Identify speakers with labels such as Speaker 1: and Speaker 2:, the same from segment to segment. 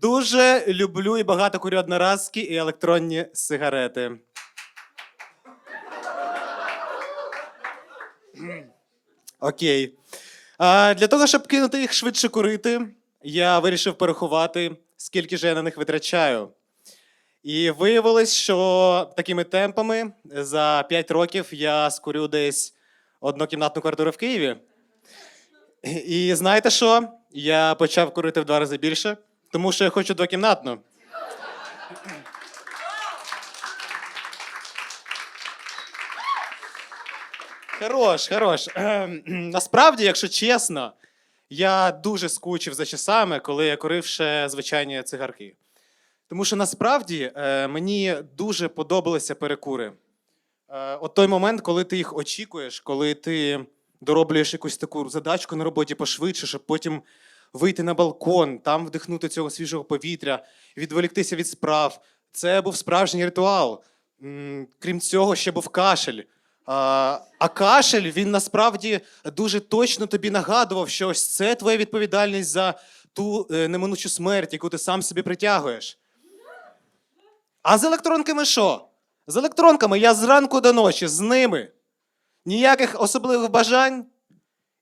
Speaker 1: Дуже люблю і багато курю одноразки і електронні сигарети. Окей. А, для того, щоб кинути їх швидше курити, я вирішив порахувати, скільки ж я на них витрачаю. І виявилось, що такими темпами за 5 років я скурю десь однокімнатну квартиру в Києві. І знаєте що? Я почав курити в два рази більше, тому що я хочу двокімнатну. Хорош, хорош. Ем, Насправді, якщо чесно, я дуже скучив за часами, коли я курив ще звичайні цигарки. Тому що насправді е, мені дуже подобалися перекури. Е, От той момент, коли ти їх очікуєш, коли ти дороблюєш якусь таку задачку на роботі пошвидше, щоб потім вийти на балкон, там вдихнути цього свіжого повітря, відволіктися від справ. Це був справжній ритуал. Крім цього, ще був кашель. А, кашель він насправді дуже точно тобі нагадував, що ось це твоя відповідальність за ту е, неминучу смерть, яку ти сам собі притягуєш. А з електронками що? З електронками я зранку до ночі з ними. Ніяких особливих бажань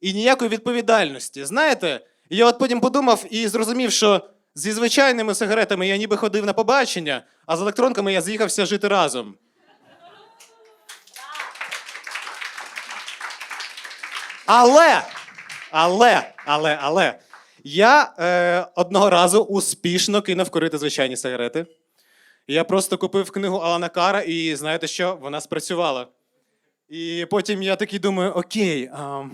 Speaker 1: і ніякої відповідальності. Знаєте, я от потім подумав і зрозумів, що зі звичайними сигаретами я ніби ходив на побачення, а з електронками я з'їхався жити разом. Але, але, але, але, я е, одного разу успішно кинув курити звичайні сигарети. Я просто купив книгу Алана Кара, і знаєте що? Вона спрацювала. І потім я такий думаю: окей, а,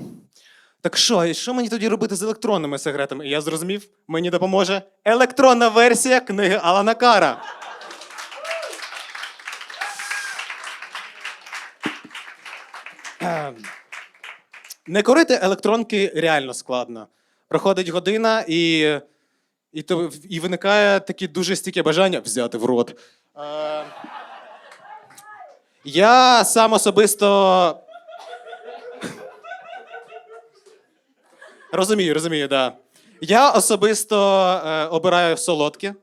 Speaker 1: так що, і що мені тоді робити з електронними сигаретами? І я зрозумів, мені допоможе електронна версія книги Алана Кара. Ем, Не курити електронки реально складно. Проходить година, і, і, то, і виникає таке дуже стійке бажання взяти в рот. Е, я сам особисто. Розумію, розумію. Да. Я особисто е, обираю солодке.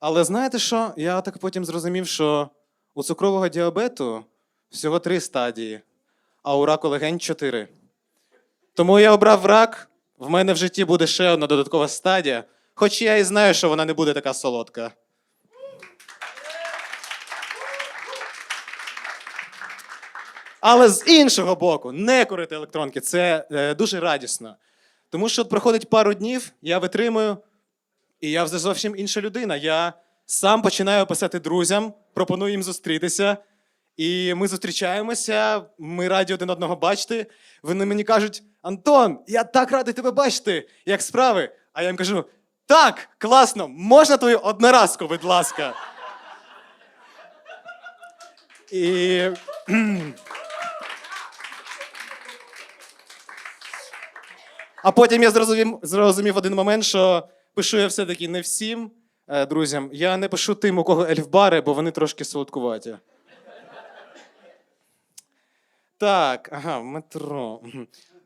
Speaker 1: Але знаєте що? Я так потім зрозумів, що у цукрового діабету всього три стадії, а у раку легень чотири. Тому я обрав рак. В мене в житті буде ще одна додаткова стадія, хоч я і знаю, що вона не буде така солодка. Але з іншого боку, не курити електронки це е, дуже радісно. Тому що проходить пару днів, я витримую, і я вже зовсім інша людина. Я сам починаю писати друзям, пропоную їм зустрітися. І ми зустрічаємося, ми раді один одного бачити. Вони мені кажуть: Антон, я так радий тебе бачити, як справи. А я їм кажу: так, класно, можна твою одноразку, будь ласка. І. А потім я зрозумів, зрозумів один момент, що пишу я все-таки не всім е, друзям. Я не пишу тим, у кого ельфбари, бо вони трошки солодкуваті. Так, ага, метро.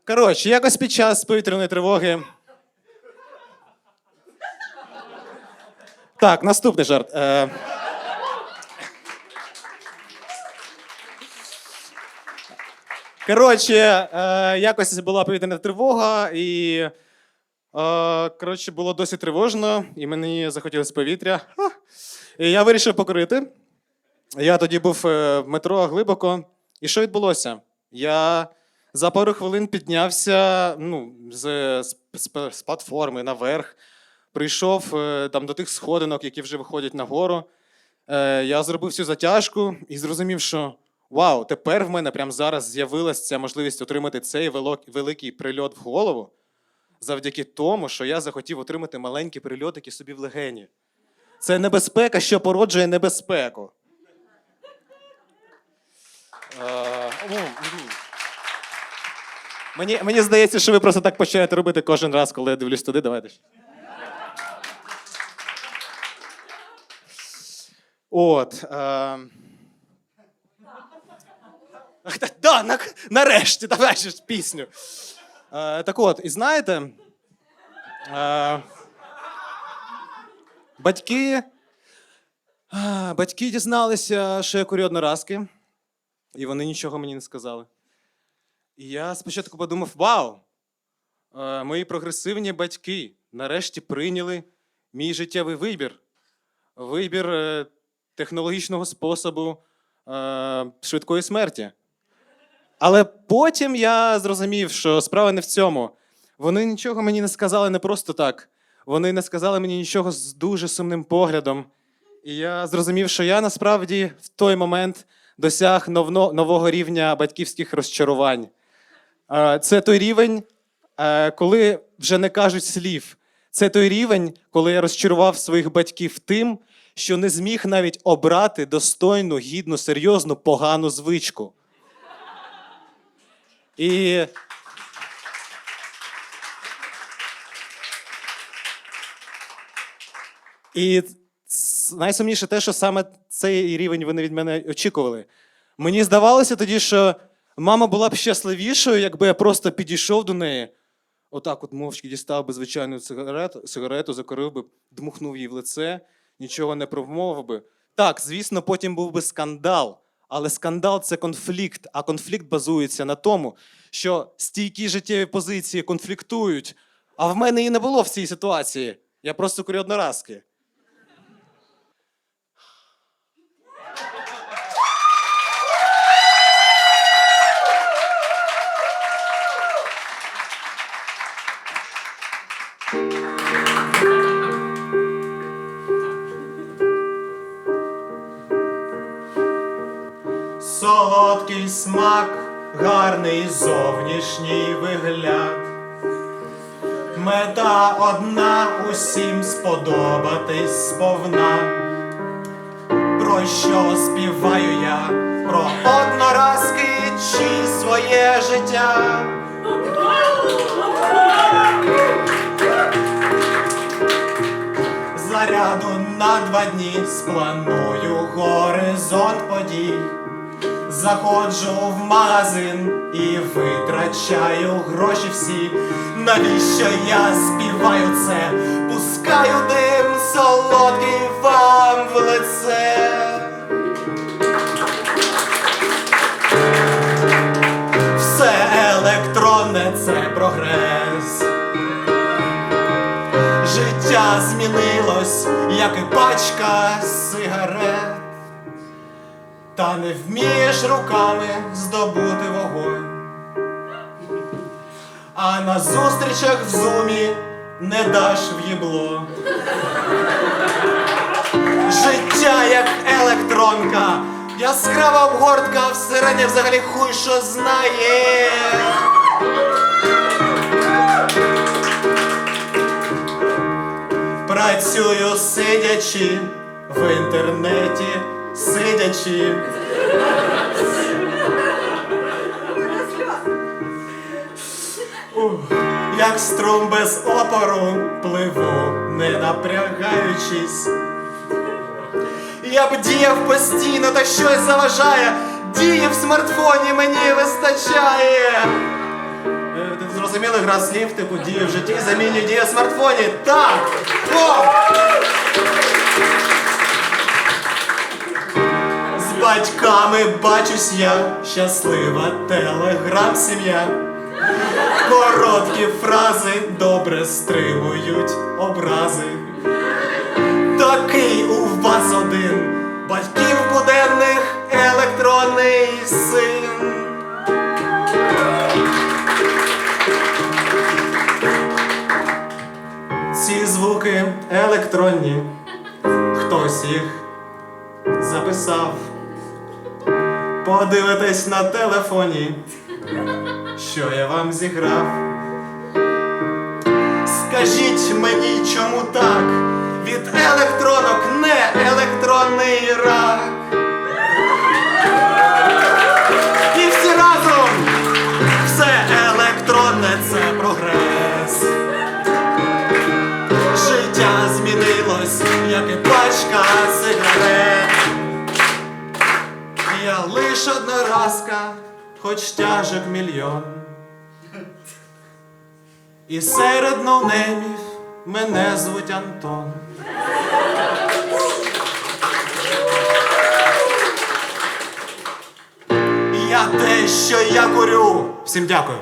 Speaker 1: Коротше, якось під час повітряної тривоги. Так, наступний жарт. Е... Коротше, е, якось була повітряна тривога, і е, коротше, було досить тривожно, і мені захотілося повітря. І я вирішив покорити. Я тоді був е, в метро глибоко. І що відбулося? Я за пару хвилин піднявся ну, з, з, з, платформи наверх, прийшов е, там до тих сходинок, які вже виходять нагору. Е, я зробив цю затяжку і зрозумів, що вау, тепер в мене прямо зараз з'явилася можливість отримати цей великий прильот в голову завдяки тому, що я захотів отримати маленькі прильотики собі в легені. Це небезпека, що породжує небезпеку. Е, ну. Мені, мені здається, що ви просто так починаєте робити кожен раз, коли я дивлюсь туди. Давайте. От. Е... Да, на, нарешті, давай ж пісню. Е, так от, і знаєте. Е, Батьки. а, Батьки дізналися, що я курю одноразки, і вони нічого мені не сказали. І я спочатку подумав: вау! е, Мої прогресивні батьки нарешті прийняли мій життєвий вибір. Вибір е, технологічного способу е, швидкої смерті. Але потім я зрозумів, що справа не в цьому. Вони нічого мені не сказали не просто так. Вони не сказали мені нічого з дуже сумним поглядом. І я зрозумів, що я насправді в той момент досяг нового рівня батьківських розчарувань. Е, Це той рівень, е, коли вже не кажуть слів. Це той рівень, коли я розчарував своїх батьків тим, що не зміг навіть обрати достойну, гідну, серйозну, погану звичку. І І найсумніше те, що саме цей рівень вони від мене очікували. Мені здавалося тоді, що мама була б щасливішою, якби я просто підійшов до неї, отак от мовчки дістав би звичайну сигарету, сигарету закурив би, дмухнув їй в лице, нічого не промовив би. Так, звісно, потім був би скандал. Але скандал це конфлікт, а конфлікт базується на тому, що стійкі життєві позиції конфліктують. А в мене і не було в цій ситуації. Я просто курю одноразки. Солодкий смак, гарний зовнішній вигляд. Мета одна усім сподобатись сповна. Про що співаю я? Про одноразки чи своє життя. Заряду на два дні спланую горизонт подій. Заходжу в магазин і витрачаю гроші всі. Навіщо я співаю це? Пускаю дим солодкий вам в лице. Все електронне це прогрес. Життя змінилось, як і пачка сигарет. Та не вмієш руками здобути вогонь. А на зустрічах в зумі не даш в їбло. Життя як електронка, яскрава обгортка, всередині взагалі хуй що знає. Працюю сидячи в інтернеті, сидячи. Як струм без опору пливу, не напрягаючись. Я б діяв постійно, та щось заважає. Дії в смартфоні мені вистачає. Е, зрозуміли гра слів, типу дії в житті замінює дії в смартфоні. Так! О! Батьками бачусь я, щаслива телеграм-сім'я. Короткі фрази добре стримують образи. Такий у вас один батьків буденних електронний син. Ці звуки електронні, хтось їх записав. Подивитесь на телефоні, що я вам зіграв. Скажіть мені, чому так? Від електронок не електронний рак. хоч тяжок мільйон, і серед новнемів мене звуть Антон.
Speaker 2: Я те, що я курю. Всім дякую.